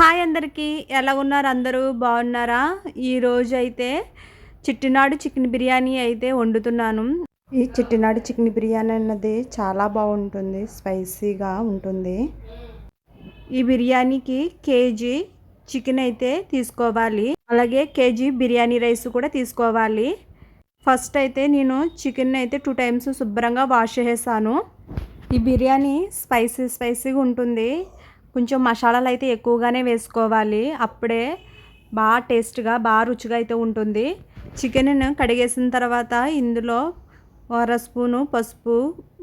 Hi అందరికీ ఎలా ఉన్నారు? అందరూ బాగున్నారా? ఈరోజు అయితే చిట్టినాడు చికెన్ బిర్యానీ అయితే వండుతున్నాను. ఈ చిట్టినాడు చికెన్ బిర్యానీ అన్నది చాలా బాగుంటుంది స్పైసీగా ఉంటుంది. ఈ బిర్యానీకి కేజీ చికెన్ అయితే తీసుకోవాలి. అలాగే కేజీ బిర్యానీ రైస్ కూడా తీసుకోవాలి. ఫస్ట్ అయితే నేను చికెన్ అయితే టూ టైమ్స్ శుభ్రంగా వాష్ చేసేసాను ఈ బిర్యానీ స్పైసీ స్పైసీగా ఉంటుంది. కొంచెం మసాలాలు అయితే ఎక్కువగానే వేసుకోవాలి. అప్పుడే బాగా టేస్ట్గా బాగా రుచిగా అయితే ఉంటుంది. చికెన్ కడిగేసిన తర్వాత ఇందులో అర స్పూను పసుపు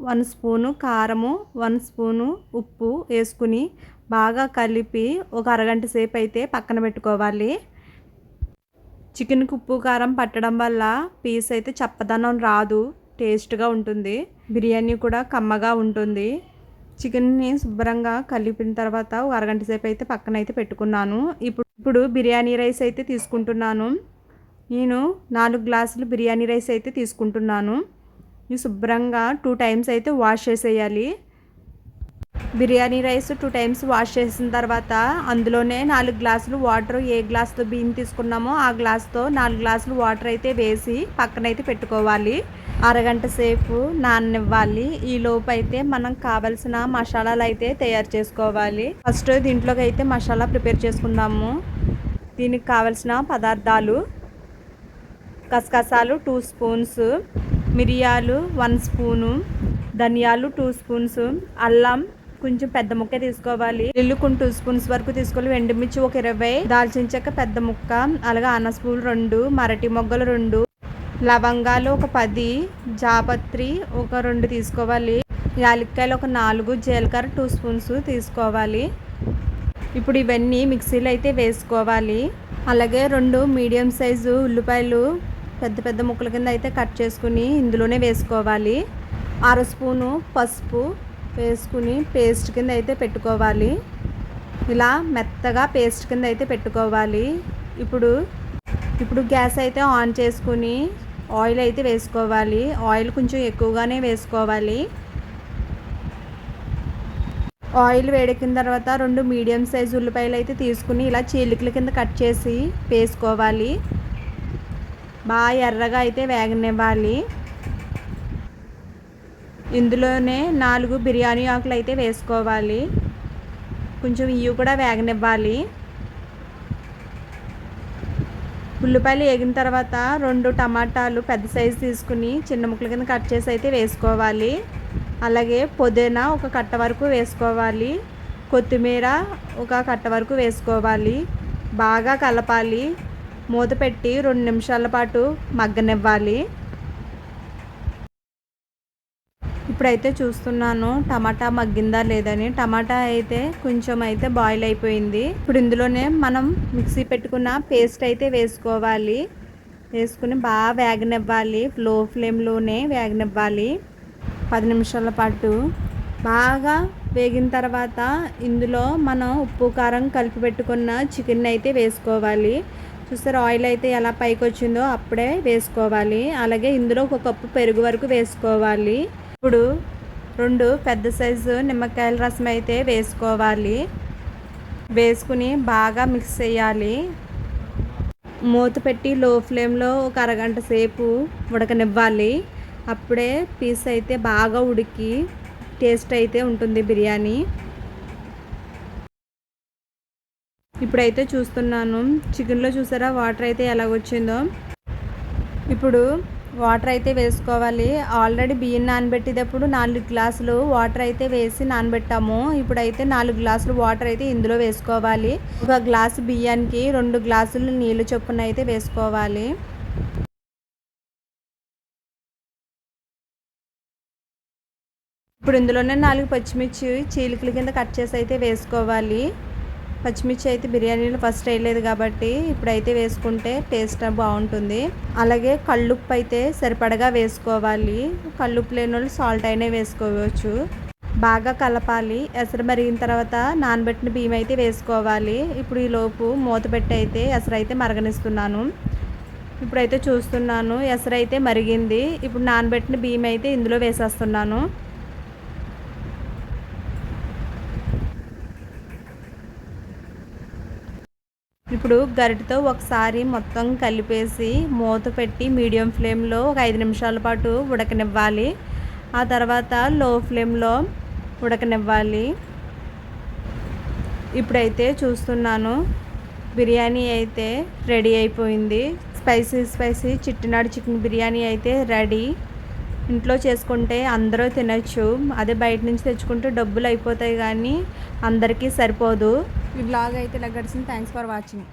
వన్ స్పూను కారము వన్ స్పూను ఉప్పు వేసుకుని బాగా కలిపి ఒక అరగంట సేపు అయితే పక్కన పెట్టుకోవాలి. చికెన్కి ఉప్పు కారం పట్టడం వల్ల పీస్ అయితే చప్పదనం రాదు. టేస్ట్గా ఉంటుంది. బిర్యానీ కూడా కమ్మగా ఉంటుంది. చికెన్ని శుభ్రంగా కలిపిన తర్వాత ఒక అరగంట సేపు అయితే పక్కన అయితే పెట్టుకున్నాను. ఇప్పుడు ఇప్పుడు బిర్యానీ రైస్ అయితే తీసుకుంటున్నాను. నేను నాలుగు గ్లాసులు బిర్యానీ రైస్ అయితే తీసుకుంటున్నాను. ఇవి శుభ్రంగా టూ టైమ్స్ అయితే వాష్ చేసేయాలి. Biryani rice two times wash చేసిన తర్వాత అందులోనే నాలుగు గ్లాసులు వాటర్ ఏ గ్లాస్తో బియ్యం తీసుకున్నామో ఆ గ్లాస్తో నాలుగు గ్లాసులు వాటర్ అయితే వేసి పక్కనైతే పెట్టుకోవాలి. అరగంట సేపు నాననివ్వాలి. ఈ లోపు అయితే మనం కావలసిన మసాలాలు అయితే తయారు చేసుకోవాలి. ఫస్ట్ దీంట్లోకి అయితే మసాలా ప్రిపేర్ చేసుకుందాము. దీనికి కావలసిన పదార్థాలు కసకసాలు టూ స్పూన్స్ మిరియాలు వన్ స్పూను ధనియాలు టూ స్పూన్స్ అల్లం కొంచెం పెద్ద ముక్క తీసుకోవాలి. ఇల్లుకుని టూ స్పూన్స్ వరకు తీసుకోవాలి. ఎండుమిర్చి ఒక ఇరవై దాల్చిన చెక్క పెద్ద ముక్క అలాగే అన్న స్పూన్ రెండు మరటి మొగ్గలు రెండు లవంగాలు ఒక పది జాపత్రి ఒక రెండు తీసుకోవాలి. యాలక్కాయలు ఒక నాలుగు జీలకర్ర టూ స్పూన్స్ తీసుకోవాలి. ఇప్పుడు ఇవన్నీ మిక్సీలో అయితే వేసుకోవాలి. అలాగే రెండు మీడియం సైజు ఉల్లిపాయలు పెద్ద పెద్ద ముక్కల కింద అయితే కట్ చేసుకుని ఇందులోనే వేసుకోవాలి. అర స్పూను పసుపు వేసుకుని పేస్ట్ కింద అయితే పెట్టుకోవాలి. ఇలా మెత్తగా పేస్ట్ కింద అయితే పెట్టుకోవాలి. ఇప్పుడు ఇప్పుడు గ్యాస్ అయితే ఆన్ చేసుకుని ఆయిల్ అయితే వేసుకోవాలి. ఆయిల్ కొంచెం ఎక్కువగానే వేసుకోవాలి. ఆయిల్ వేడెక్కిన తర్వాత రెండు మీడియం సైజు ఉల్లిపాయలు అయితే తీసుకుని ఇలా చీలికల కింద కట్ చేసి వేసుకోవాలి. బాగా ఎర్రగా అయితే వేగనివ్వాలి. ఇందులోనే నాలుగు బిర్యానీ ఆకులు అయితే వేసుకోవాలి. కొంచెం ఇవి కూడా వేగనివ్వాలి. ఉల్లిపాయలు వేగిన తర్వాత రెండు టమాటాలు పెద్ద సైజు తీసుకుని చిన్న ముక్కల కింద కట్ చేసి అయితే వేసుకోవాలి. అలాగే పుదీనా ఒక కట్ట వరకు వేసుకోవాలి. కొత్తిమీర ఒక కట్ట వరకు వేసుకోవాలి. బాగా కలపాలి. మూత పెట్టి రెండు నిమిషాల పాటు మగ్గనివ్వాలి. ఇప్పుడైతే చూస్తున్నాను టమాటా మగ్గిందా లేదని. టమాటా అయితే కొంచెం అయితే బాయిల్ అయిపోయింది. ఇప్పుడు ఇందులోనే మనం మిక్సీ పెట్టుకున్న పేస్ట్ అయితే వేసుకోవాలి. వేసుకుని బాగా వేగనివ్వాలి. లో ఫ్లేమ్లోనే వేగనివ్వాలి. పది నిమిషాల పాటు. బాగా వేగిన తర్వాత ఇందులో మనం ఉప్పు కారం కలిపి పెట్టుకున్న చికెన్ అయితే వేసుకోవాలి. చూసారు ఆయిల్ అయితే ఎలా పైకి వచ్చిందో అప్పుడే వేసుకోవాలి. అలాగే ఇందులో ఒక కప్పు పెరుగు వరకు వేసుకోవాలి. ఇప్పుడు రెండు పెద్ద సైజు నిమ్మకాయల రసం అయితే వేసుకోవాలి. వేసుకుని బాగా మిక్స్ చేయాలి. మూత పెట్టి లో ఫ్లేమ్లో ఒక అరగంట సేపు ఉడకనివ్వాలి. అప్పుడే పీస్ అయితే బాగా ఉడికి టేస్ట్ అయితే ఉంటుంది బిర్యానీ. ఇప్పుడైతే చూస్తున్నాను. చికెన్లో చూసారా? వాటర్ అయితే ఎలా వచ్చిందో. ఇప్పుడు వాటర్ అయితే వేసుకోవాలి. ఆల్రెడీ బియ్యం నానబెట్టేటప్పుడు నాలుగు గ్లాసులు వాటర్ అయితే వేసి నానబెట్టాము. ఇప్పుడైతే నాలుగు గ్లాసులు వాటర్ అయితే ఇందులో వేసుకోవాలి. ఒక గ్లాసు బియ్యానికి రెండు గ్లాసులు నీళ్ళు చొప్పున అయితే వేసుకోవాలి. ఇప్పుడు ఇందులోనే నాలుగు పచ్చిమిర్చి చీలికల కింద కట్ చేసి అయితే వేసుకోవాలి. పచ్చిమిర్చి అయితే బిర్యానీలో ఫస్ట్ వేయలేదు కాబట్టి ఇప్పుడైతే వేసుకుంటే టేస్ట్ బాగుంటుంది. అలాగే కళ్ళుప్పు అయితే సరిపడగా వేసుకోవాలి. కళ్ళుప్పు లేని వాళ్ళు సాల్ట్ అయినా వేసుకోవచ్చు. బాగా కలపాలి. ఎసరు మరిగిన తర్వాత నానబెట్టిన బియ్యం అయితే వేసుకోవాలి. ఇప్పుడు ఈ లోపు మూత పెట్టి అయితే ఎసరు అయితే మరగనిస్తున్నాను. ఇప్పుడైతే చూస్తున్నాను ఎసరు అయితే మరిగింది. ఇప్పుడు నానబెట్టిన బియ్యం అయితే ఇందులో వేసేస్తున్నాను. ఇప్పుడు గరిటతో ఒకసారి మొత్తం కలిపేసి మూత పెట్టి మీడియం ఫ్లేమ్లో ఒక ఐదు నిమిషాల పాటు ఉడకనివ్వాలి. ఆ తర్వాత లో ఫ్లేమ్లో ఉడకనివ్వాలి. ఇప్పుడైతే చూస్తున్నాను బిర్యానీ అయితే రెడీ అయిపోయింది. Spicy spicy Chettinad chicken biryani అయితే రెడీ. ఇంట్లో చేసుకుంటే అందరూ తినచ్చు. అదే బయట నుంచి తెచ్చుకుంటే డబ్బులు అయిపోతాయి కానీ అందరికీ సరిపోదు. ఈ బ్లాగ్ అయితే ఇలా గడిచింది. Thanks for watching